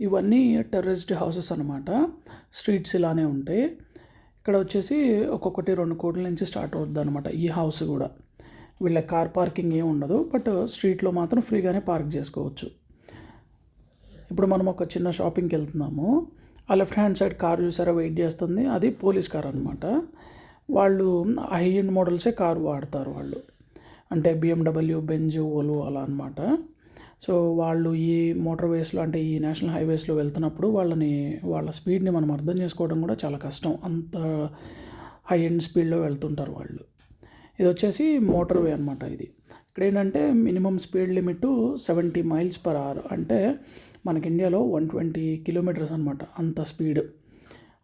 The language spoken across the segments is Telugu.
ఇవన్నీ టెర్రరిస్ట్ హౌసెస్ అనమాట స్ట్రీట్స్ ఇలానే ఉంటాయి. ఇక్కడ వచ్చేసి ఒక్కొక్కటి రెండు కోట్ల నుంచి స్టార్ట్ అవుద్ది అనమాట ఈ హౌస్ కూడా. వీళ్ళ కార్ పార్కింగ్ ఏమి ఉండదు బట్ స్ట్రీట్లో మాత్రం ఫ్రీగానే పార్క్ చేసుకోవచ్చు. ఇప్పుడు మనం ఒక చిన్న షాపింగ్కి వెళ్తున్నాము. ఆ లెఫ్ట్ హ్యాండ్ సైడ్ కార్ చూసారా? వెయిట్ చేస్తుంది. అది పోలీస్ కార్ అనమాట వాళ్ళు హై ఎండ్ మోడల్సే కారు వాడతారు వాళ్ళు. అంటే బిఎండబ్ల్యూ బెంజ్ ఓలో అలా అనమాట సో వాళ్ళు ఈ మోటార్ వేస్లో అంటే ఈ నేషనల్ హైవేస్లో వెళ్తున్నప్పుడు వాళ్ళని వాళ్ళ స్పీడ్ని మనం అర్థం చేసుకోవడం కూడా చాలా కష్టం. అంత హై ఎండ్ స్పీడ్లో వెళ్తుంటారు వాళ్ళు. ఇది వచ్చేసి మోటార్ వే అనమాట ఇది. ఇక్కడ ఏంటంటే minimum speed limit seventy miles per hour. అంటే మనకి ఇండియాలో వన్ ట్వంటీ కిలోమీటర్స్ అనమాట అంత స్పీడ్.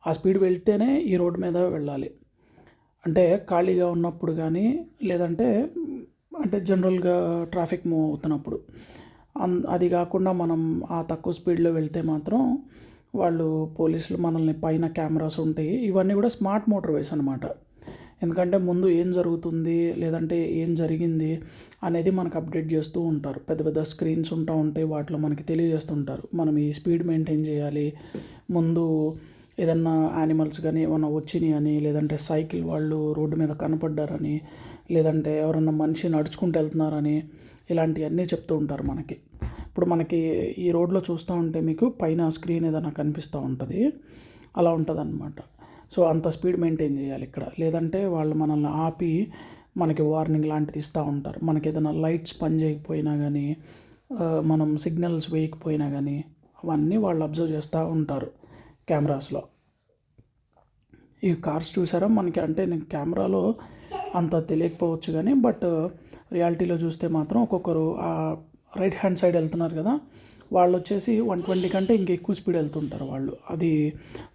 ఆ స్పీడ్ వెళ్తేనే ఈ రోడ్ మీద వెళ్ళాలి. అంటే ఖాళీగా ఉన్నప్పుడు కానీ లేదంటే అంటే జనరల్గా ట్రాఫిక్ మూవ్ అవుతున్నప్పుడు. అది కాకుండా మనం ఆ తక్కువ స్పీడ్లో వెళ్తే మాత్రం వాళ్ళు పోలీసులు మనల్ని పైన కెమెరాస్ ఉంటాయి. ఇవన్నీ కూడా స్మార్ట్ మోటార్ వేస్ అనమాట ఎందుకంటే ముందు ఏం జరుగుతుంది లేదంటే ఏం జరిగింది అనేది మనకు అప్డేట్ చేస్తూ ఉంటారు. పెద్ద పెద్ద స్క్రీన్స్ ఉంటా ఉంటాయి వాటిలో మనకి తెలియజేస్తుంటారు. మనం ఈ స్పీడ్ మెయింటైన్ చేయాలి. ముందు ఏదన్నా యానిమల్స్ కానీ ఏమన్నా వచ్చినాయి అని లేదంటే సైకిల్ వాళ్ళు రోడ్డు మీద కనపడ్డారని లేదంటే ఎవరన్నా మనిషి నడుచుకుంటూ వెళ్తున్నారని ఇలాంటివన్నీ చెప్తూ ఉంటారు మనకి. ఇప్పుడు మనకి ఈ రోడ్లో చూస్తూ ఉంటే మీకు పైన స్క్రీన్ ఏదైనా కనిపిస్తూ ఉంటుంది. అలా ఉంటుంది సో అంత స్పీడ్ మెయింటైన్ చేయాలి ఇక్కడ. లేదంటే వాళ్ళు మనల్ని ఆపి మనకి వార్నింగ్ లాంటిది ఇస్తూ ఉంటారు. మనకి ఏదైనా లైట్స్ పని చేయకపోయినా కానీ మనం సిగ్నల్స్ వేయకపోయినా కానీ అవన్నీ వాళ్ళు అబ్జర్వ్ చేస్తూ ఉంటారు కెమెరాస్లో. ఈ కార్స్ చూసారా? మనకి అంటే నేను కెమెరాలో అంత తెలియకపోవచ్చు కానీ బట్ రియాలిటీలో చూస్తే మాత్రం ఒక్కొక్కరు ఆ రైట్ హ్యాండ్ సైడ్ వెళ్తున్నారు కదా వాళ్ళు వచ్చేసి వన్ ట్వంటీ కంటే ఇంకా ఎక్కువ స్పీడ్ వెళ్తుంటారు వాళ్ళు. అది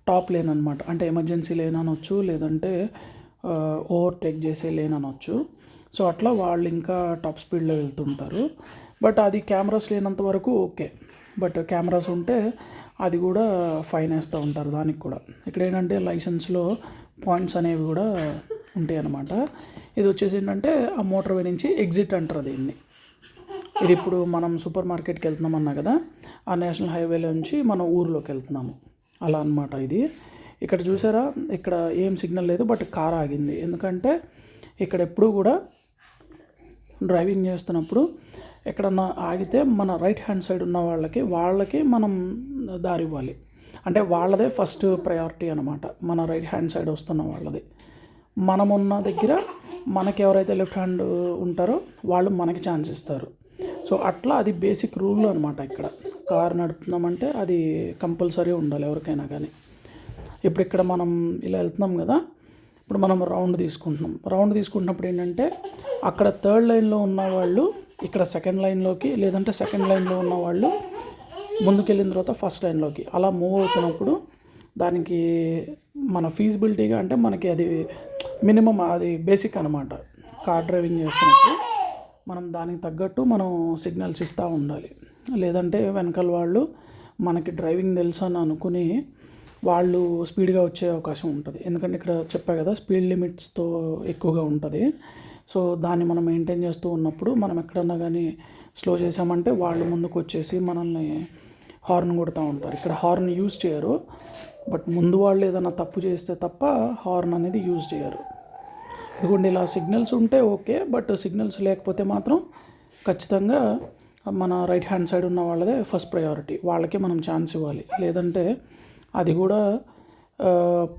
టాప్ లేన్ అనమాట అంటే ఎమర్జెన్సీ లేన్ అనొచ్చు లేదంటే ఓవర్టేక్ చేసే లేన్ అనొచ్చు. సో అట్లా వాళ్ళు ఇంకా టాప్ స్పీడ్లో వెళ్తుంటారు. బట్ అది కెమెరాస్ లేనంత వరకు ఓకే. బట్ కెమెరాస్ ఉంటే అది కూడా ఫైన్ వేస్తూ ఉంటారు దానికి కూడా. ఇక్కడ ఏంటంటే లైసెన్స్లో పాయింట్స్ అనేవి కూడా ఉంటాయి అన్నమాట ఇది వచ్చేసి ఏంటంటే ఆ మోటార్ వే నుంచి ఎగ్జిట్ అంటారు దీన్ని. ఇది ఇప్పుడు మనం సూపర్ మార్కెట్కి వెళ్తున్నాం అన్నా కదా ఆ నేషనల్ హైవేలో నుంచి మనం ఊర్లోకి వెళ్తున్నాము. అలా అనమాట ఇది. ఇక్కడ చూసారా ఇక్కడ ఏం సిగ్నల్ లేదు బట్ కార్ ఆగింది. ఎందుకంటే ఇక్కడ ఎప్పుడూ కూడా డ్రైవింగ్ చేస్తున్నప్పుడు ఎక్కడన్నా ఆగితే మన రైట్ హ్యాండ్ సైడ్ ఉన్న వాళ్ళకి వాళ్ళకి మనం దారి ఇవ్వాలి. అంటే వాళ్ళదే ఫస్ట్ ప్రయారిటీ అనమాట మన రైట్ హ్యాండ్ సైడ్ వస్తున్న వాళ్ళది. మనమున్న దగ్గర మనకి ఎవరైతే లెఫ్ట్ హ్యాండ్ ఉంటారో వాళ్ళు మనకి ఛాన్స్ ఇస్తారు. సో అట్లా అది బేసిక్ రూల్ అనమాట ఇక్కడ. కార్ నడుపుతున్నామంటే అది కంపల్సరీ ఉండాలి ఎవరికైనా కానీ. ఇప్పుడు ఇక్కడ మనం ఇలా వెళ్తున్నాం కదా ఇప్పుడు మనం రౌండ్ తీసుకుంటున్నాం. రౌండ్ తీసుకుంటున్నప్పుడు ఏంటంటే అక్కడ థర్డ్ లైన్లో ఉన్న వాళ్ళు ఇక్కడ సెకండ్ లైన్లోకి లేదంటే సెకండ్ లైన్లో ఉన్న వాళ్ళు ముందుకెళ్ళిన తర్వాత ఫస్ట్ లైన్లోకి. అలా మూవ్ అవుతున్నప్పుడు దానికి మన ఫీజిబిలిటీగా అంటే మనకి అది మినిమం అది బేసిక్ అనమాట కార్ డ్రైవింగ్ చేస్తున్నప్పుడు మనం దానికి తగ్గట్టు మనం సిగ్నల్స్ ఇస్తూ ఉండాలి. లేదంటే వెనకాల వాళ్ళు మనకి డ్రైవింగ్ తెలుసు అని అనుకుని వాళ్ళు స్పీడ్గా వచ్చే అవకాశం ఉంటుంది. ఎందుకంటే ఇక్కడ చెప్పా కదా స్పీడ్ లిమిట్స్తో ఎక్కువగా ఉంటుంది. సో దాన్ని మనం మెయింటైన్ చేస్తూ ఉన్నప్పుడు మనం ఎక్కడన్నా కానీ స్లో చేసామంటే వాళ్ళు ముందుకు వచ్చేసి మనల్ని హార్న్ కొడుతూ ఉంటారు. ఇక్కడ హార్న్ యూజ్ చేయరు. బట్ ముందు వాళ్ళు ఏదైనా తప్పు చేస్తే తప్ప హార్న్ అనేది యూజ్ చేయరు. ఇదిగోండి ఇలా సిగ్నల్స్ ఉంటే ఓకే బట్ సిగ్నల్స్ లేకపోతే మాత్రం ఖచ్చితంగా మన రైట్ హ్యాండ్ సైడ్ ఉన్న వాళ్ళదే ఫస్ట్ ప్రయారిటీ. వాళ్ళకే మనం ఛాన్స్ ఇవ్వాలి. లేదంటే అది కూడా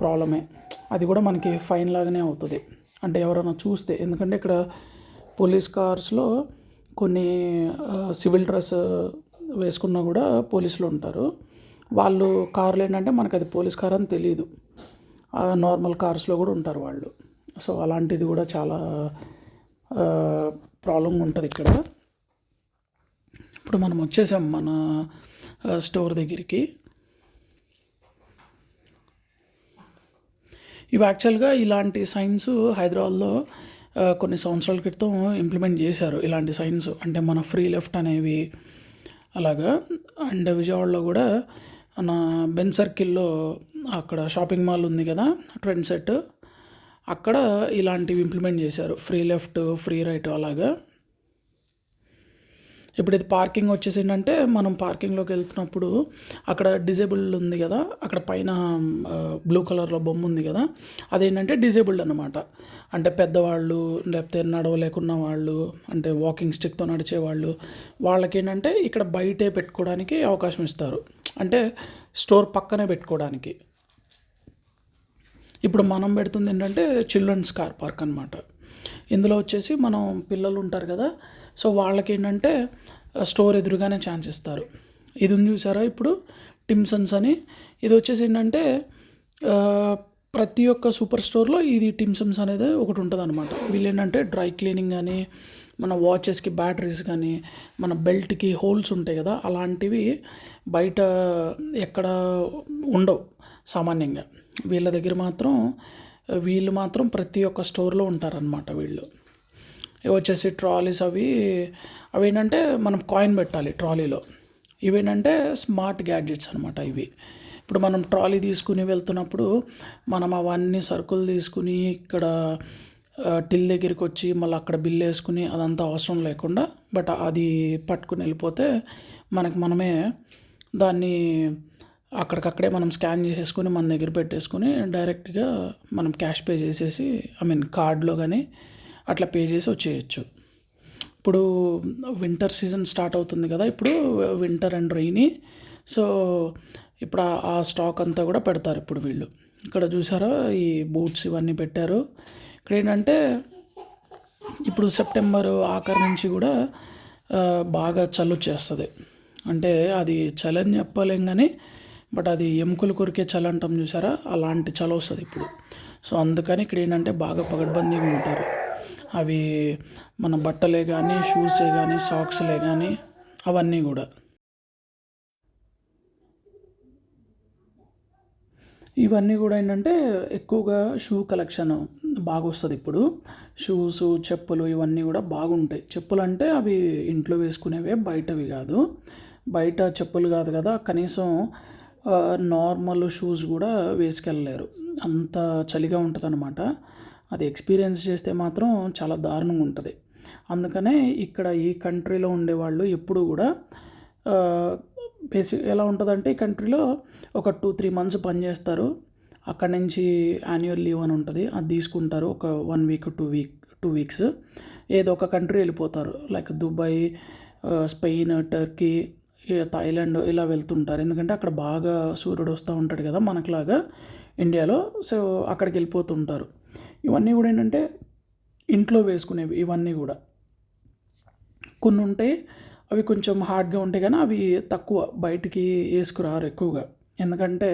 ప్రాబ్లమే. అది కూడా మనకి ఫైన్ లాగానే అవుతుంది. అంటే ఎవరైనా చూస్తే ఎందుకంటే ఇక్కడ పోలీస్ కార్స్లో కొన్ని సివిల్ డ్రెస్ వేసుకున్నా కూడా పోలీసులు ఉంటారు. వాళ్ళు కార్లు ఏంటంటే మనకు అది పోలీస్ కార్ అని తెలియదు నార్మల్ కార్స్లో కూడా ఉంటారు వాళ్ళు. సో అలాంటిది కూడా చాలా ప్రాబ్లం ఉంటుంది ఇక్కడ. ఇప్పుడు మనం వచ్చేసాం మన స్టోర్ దగ్గరికి. ఇవి యాక్చువల్గా ఇలాంటి సైన్స్ హైదరాబాద్లో కొన్ని సంవత్సరాల క్రితం ఇంప్లిమెంట్ చేశారు ఇలాంటి సైన్స్. అంటే మన ఫ్రీ లెఫ్ట్ అనేవి అలాగా. అండ్ విజయవాడలో కూడా మన బెన్ సర్కిల్లో అక్కడ షాపింగ్ మాల్ ఉంది కదా ట్రెండ్ సెట్. అక్కడ ఇలాంటివి ఇంప్లిమెంట్ చేశారు. ఫ్రీ లెఫ్ట్ ఫ్రీ రైట్ అలాగా. ఇప్పుడు ఇది పార్కింగ్ వచ్చేసి ఏంటంటే మనం పార్కింగ్లోకి వెళ్తున్నప్పుడు అక్కడ డిజేబుల్డ్ ఉంది కదా అక్కడ పైన బ్లూ కలర్లో బొమ్మ ఉంది కదా అదేంటంటే డిజేబుల్డ్ అనమాట అంటే పెద్దవాళ్ళు లేకపోతే నడవలేకున్న వాళ్ళు అంటే వాకింగ్ స్టిక్తో నడిచే వాళ్ళు వాళ్ళకి ఏంటంటే ఇక్కడ బయటే పెట్టుకోవడానికి అవకాశం ఇస్తారు. అంటే స్టోర్ పక్కనే పెట్టుకోవడానికి. ఇప్పుడు మనం పెడుతుంది ఏంటంటే చిల్డ్రన్స్ కార్ పార్క్ అనమాట ఇందులో వచ్చేసి మనం పిల్లలు ఉంటారు కదా సో వాళ్ళకి ఏంటంటే స్టోర్ ఎదురుగానే ఛాన్స్ ఇస్తారు. ఇది ఉంది చూసారా ఇప్పుడు? టిమ్సన్స్ అని. ఇది వచ్చేసి ఏంటంటే ప్రతి ఒక్క సూపర్ స్టోర్లో ఇది టిమ్సమ్స్ అనేది ఒకటి ఉంటుంది అనమాట వీళ్ళు ఏంటంటే డ్రై క్లీనింగ్ కానీ మన వాచెస్కి బ్యాటరీస్ కానీ మన బెల్ట్కి హోల్స్ ఉంటాయి కదా అలాంటివి బయట ఎక్కడ ఉండవు సామాన్యంగా. వీళ్ళ దగ్గర మాత్రం వీళ్ళు మాత్రం ప్రతి ఒక్క స్టోర్లో ఉంటారనమాట వీళ్ళు. వచ్చేసి ట్రాలీస్ అవి. అవి ఏంటంటే మనం కాయిన్ పెట్టాలి ట్రాలీలో. ఇవేంటంటే స్మార్ట్ గ్యాడ్జెట్స్ అనమాట ఇవి. ఇప్పుడు మనం ట్రాలీ తీసుకుని వెళ్తున్నప్పుడు మనం అవన్నీ సరుకులు తీసుకుని ఇక్కడ టిల్ దగ్గరికి వచ్చి మళ్ళీ అక్కడ బిల్ వేసుకుని అదంతా అవసరం లేకుండా బట్ అది పట్టుకుని వెళ్ళిపోతే మనకు మనమే దాన్ని అక్కడికక్కడే మనం స్కాన్ చేసేసుకుని మన దగ్గర పెట్టేసుకుని డైరెక్ట్గా మనం క్యాష్ పే చేసేసి ఐ మీన్ కార్డ్లో కానీ అట్లా పే చేసి వచ్చేయచ్చు. ఇప్పుడు వింటర్ సీజన్ స్టార్ట్ అవుతుంది కదా ఇప్పుడు వింటర్ అండ్ రెయినీ సో ఇప్పుడు ఆ- స్టాక్ అంతా కూడా పెడతారు ఇప్పుడు వీళ్ళు. ఇక్కడ చూసారా ఈ బూట్స్ ఇవన్నీ పెట్టారు. ఇక్కడ ఏంటంటే ఇప్పుడు సెప్టెంబర్ ఆఖరి నుంచి కూడా బాగా చలు వచ్చేస్తుంది. అంటే అది చలి అని చెప్పలేం కానీ బట్ అది ఎముకలు కొరికే చలి అంటాం చూసారా అలాంటి చలి వస్తుంది ఇప్పుడు. సో అందుకని ఇక్కడ ఏంటంటే బాగా పగడ్బందీగా ఉంటారు. అవి మన బట్టలే కానీ షూసే కానీ సాక్స్లే కానీ అవన్నీ కూడా. ఇవన్నీ కూడా ఏంటంటే ఎక్కువగా షూ కలెక్షన్ బాగా వస్తుంది ఇప్పుడు. షూస్ చెప్పులు ఇవన్నీ కూడా బాగుంటాయి. చెప్పులు అంటే అవి ఇంట్లో వేసుకునేవే బయటవి కాదు. బయట చెప్పులు కాదు కదా కనీసం నార్మల్ షూస్ కూడా వేసుకెళ్ళలేరు. అంత చలిగా ఉంటుంది అనమాట అది ఎక్స్పీరియన్స్ చేస్తే మాత్రం చాలా దారుణంగా ఉంటుంది. అందుకనే ఇక్కడ ఈ కంట్రీలో ఉండేవాళ్ళు ఎప్పుడు కూడా బేసిక్ ఎలా ఉంటుందంటే ఈ కంట్రీలో ఒక టూ త్రీ మంత్స్ పనిచేస్తారు అక్కడ నుంచి యాన్యువల్ లీవ్ అని ఉంటుంది. అది తీసుకుంటారు ఒక one week two week two weeks. ఏదో ఒక కంట్రీ వెళ్ళిపోతారు. Like Dubai Spain Turkey Thailand ఇలా వెళ్తుంటారు. ఎందుకంటే అక్కడ బాగా సూర్యుడు వస్తూ ఉంటాడు కదా మనకులాగా ఇండియాలో. సో అక్కడికి వెళ్ళిపోతుంటారు. ఇవన్నీ కూడా ఏంటంటే ఇంట్లో వేసుకునేవి ఇవన్నీ కూడా. కొన్ని ఉంటాయి అవి కొంచెం హార్డ్గా ఉంటాయి కానీ అవి తక్కువ బయటికి వేసుకురారు ఎక్కువగా. ఎందుకంటే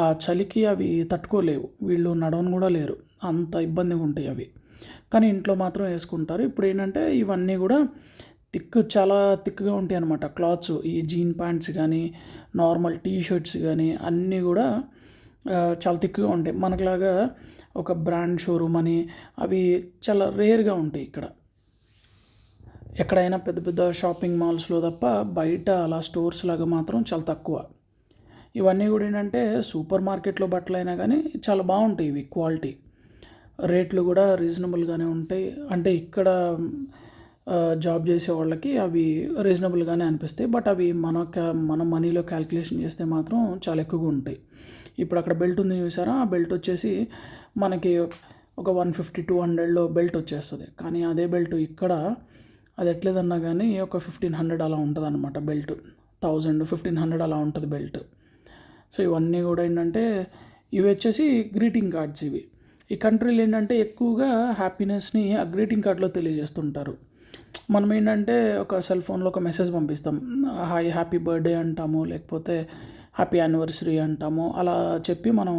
ఆ చలికి అవి తట్టుకోలేవు వీళ్ళు నడవను కూడా లేరు అంత ఇబ్బందిగా ఉంటాయి అవి. కానీ ఇంట్లో మాత్రం వేసుకుంటారు. ఇప్పుడు ఏంటంటే ఇవన్నీ కూడా థిక్ చాలా థిక్గా ఉంటాయి అన్నమాట. క్లాత్స్ ఈ జీన్ ప్యాంట్స్ కానీ నార్మల్ టీ షర్ట్స్ కానీ అన్నీ కూడా చాలా థిక్గా ఉంటాయి. మనకులాగా ఒక బ్రాండ్ షోరూమ్ అని అవి చాలా రేర్గా ఉంటాయి ఇక్కడ. ఎక్కడైనా పెద్ద పెద్ద షాపింగ్ మాల్స్లో తప్ప బయట అలా స్టోర్స్ లాగా మాత్రం చాలా తక్కువ. ఇవన్నీ కూడా ఏంటంటే సూపర్ మార్కెట్లో బట్టలు అయినా కానీ చాలా బాగుంటాయి ఇవి క్వాలిటీ. రేట్లు కూడా రీజనబుల్గానే ఉంటాయి. అంటే ఇక్కడ జాబ్ చేసే వాళ్ళకి అవి రీజనబుల్గానే అనిపిస్తాయి. బట్ అవి మన మన మనీలో క్యాల్కులేషన్ చేస్తే మాత్రం చాలా ఎక్కువగా ఉంటాయి. ఇప్పుడు అక్కడ బెల్ట్ ఉంది చూసారా? ఆ బెల్ట్ వచ్చేసి మనకి ఒక వన్ ఫిఫ్టీ టూ హండ్రెడ్లో బెల్ట్ వచ్చేస్తుంది. కానీ అదే బెల్ట్ ఇక్కడ అది ఎట్లేదన్నా కానీ ఒక ఫిఫ్టీన్ హండ్రెడ్ అలా ఉంటుంది అనమాట బెల్ట్. థౌజండ్ ఫిఫ్టీన్ హండ్రెడ్ అలా ఉంటుంది బెల్ట్. సో ఇవన్నీ కూడా ఏంటంటే ఇవి వచ్చేసి గ్రీటింగ్ కార్డ్స్ ఇవి. ఈ కంట్రీలో ఏంటంటే ఎక్కువగా హ్యాపీనెస్ని ఆ గ్రీటింగ్ కార్డ్లో తెలియజేస్తుంటారు. మనం ఏంటంటే ఒక సెల్ ఫోన్లో ఒక మెసేజ్ పంపిస్తాం. హాయ్ హ్యాపీ బర్త్డే అంటాము లేకపోతే హ్యాపీ యానివర్సరీ అంటాము అలా చెప్పి మనం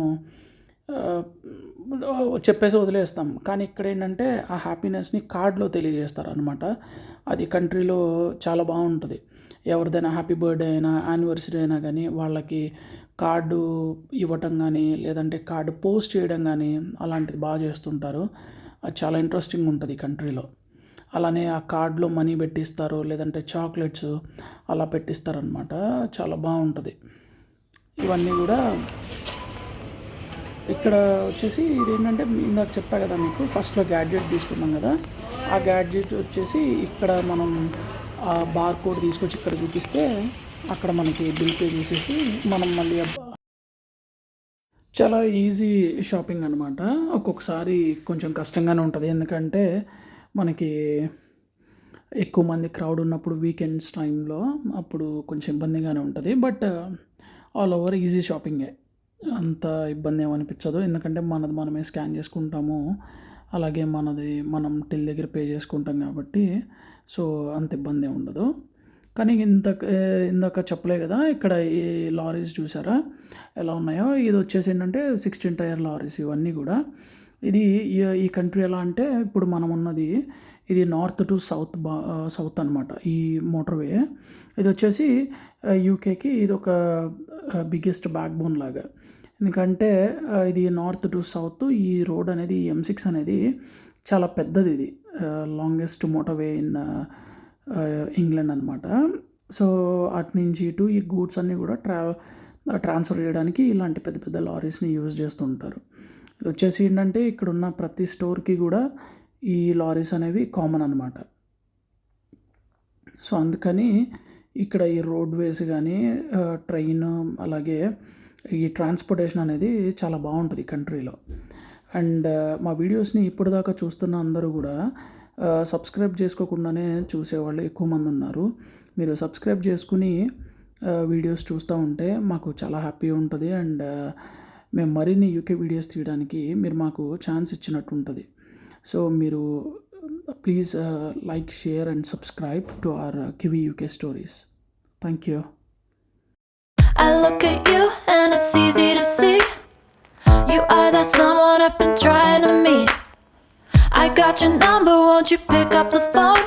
చెప్పేసి వదిలేస్తాం. కానీ ఇక్కడ ఏంటంటే ఆ హ్యాపీనెస్ని కార్డ్లో తెలియజేస్తారు అనమాట అది కంట్రీలో చాలా బాగుంటుంది. ఎవరిదైనా హ్యాపీ బర్త్డే అయినా యానివర్సరీ అయినా కానీ వాళ్ళకి కార్డు ఇవ్వటం కానీ లేదంటే కార్డు పోస్ట్ చేయడం కానీ అలాంటిది బాగా చేస్తుంటారు. అది చాలా ఇంట్రెస్టింగ్ ఉంటుంది కంట్రీలో. అలానే ఆ కార్డులో మనీ పెట్టిస్తారు లేదంటే చాక్లెట్స్ అలా పెట్టిస్తారనమాట చాలా బాగుంటుంది. ఇవన్నీ కూడా ఇక్కడ వచ్చేసి ఇది ఏంటంటే ఇందాక చెప్పా కదా మీకు ఫస్ట్లో గ్యాడ్జెట్ తీసుకున్నాం కదా. ఆ గ్యాడ్జెట్ వచ్చేసి ఇక్కడ మనం ఆ బార్ కోడ్ తీసుకొచ్చి ఇక్కడ చూపిస్తే అక్కడ మనకి బిల్ పే చేసేసి మనం మళ్ళీ చాలా ఈజీ షాపింగ్ అనమాట ఒక్కొక్కసారి కొంచెం కష్టంగానే ఉంటుంది. ఎందుకంటే మనకి ఎక్కువ మంది క్రౌడ్ ఉన్నప్పుడు వీకెండ్స్ టైంలో అప్పుడు కొంచెం ఇబ్బందిగానే ఉంటుంది. బట్ ఆల్ ఓవర్ ఈజీ షాపింగే అంత ఇబ్బంది ఏమనిపించదు ఎందుకంటే మనది మనమే స్కాన్ చేసుకుంటాము. అలాగే మనది మనం టిల్ దగ్గర పే చేసుకుంటాం కాబట్టి సో అంత ఇబ్బంది ఉండదు. కానీ ఇంత uh, ఇందాక చెప్పలే కదా ఇక్కడ ఈ లారీస్ చూసారా? ఎలా ఉన్నాయో? ఇది వచ్చేసి ఏంటంటే సిక్స్టీన్ టైర్ లారీస్ ఇవన్నీ కూడా. ఇది ఈ- కంట్రీ ఎలా అంటే ఇప్పుడు మనం ఉన్నది ఇది నార్త్ టు సౌత్ బా సౌత్ అనమాట ఈ మోటార్వే. ఇది వచ్చేసి యూకేకి ఇది ఒక బిగ్గెస్ట్ బ్యాక్ బోన్ లాగా. ఎందుకంటే ఇది నార్త్ టు సౌత్ ఈ రోడ్ అనేది ఎం సిక్స్ అనేది చాలా పెద్దది ఇది. లాంగెస్ట్ మోటార్వే ఇన్ ఇంగ్లాండ్ అనమాట సో అటు నుంచి ఇటు ఈ గూడ్స్ అన్నీ కూడా ట్రా ట్రాన్స్ఫర్ చేయడానికి ఇలాంటి పెద్ద పెద్ద లారీస్ని యూజ్ చేస్తుంటారు. వచ్చేసి ఏంటంటే ఇక్కడ ఉన్న ప్రతి స్టోర్కి కూడా ఈ లారీస్ అనేవి కామన్ అనమాట సో అందుకని ఇక్కడ ఈ రోడ్వేస్ కానీ ట్రైన్ అలాగే ఈ ట్రాన్స్పోర్టేషన్ అనేది చాలా బాగుంటుంది కంట్రీలో. అండ్ మా వీడియోస్ని ఇప్పటిదాకా చూస్తున్న అందరూ కూడా సబ్స్క్రైబ్ చేసుకోకుండానే చూసేవాళ్ళు ఎక్కువ మంది ఉన్నారు. మీరు సబ్స్క్రైబ్ చేసుకుని వీడియోస్ చూస్తూ ఉంటే మాకు చాలా హ్యాపీ ఉంటుంది. అండ్ మేము మరిన్ని యూకే వీడియోస్ తీయడానికి మీరు మాకు ఛాన్స్ ఇచ్చినట్టు ఉంటుంది సో మీరు please like share and subscribe to our Kiwi UK stories thank you I look at you and it's easy to see. You are that someone I've been trying to meet. I got your number, won't you pick up the phone?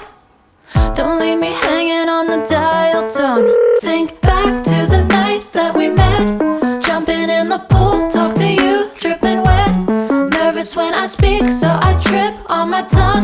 Don't leave me hanging on the dial tone. Think back to the night that we met. The pool, talk to you, dripping wet. Nervous when I speak, so I trip on my tongue.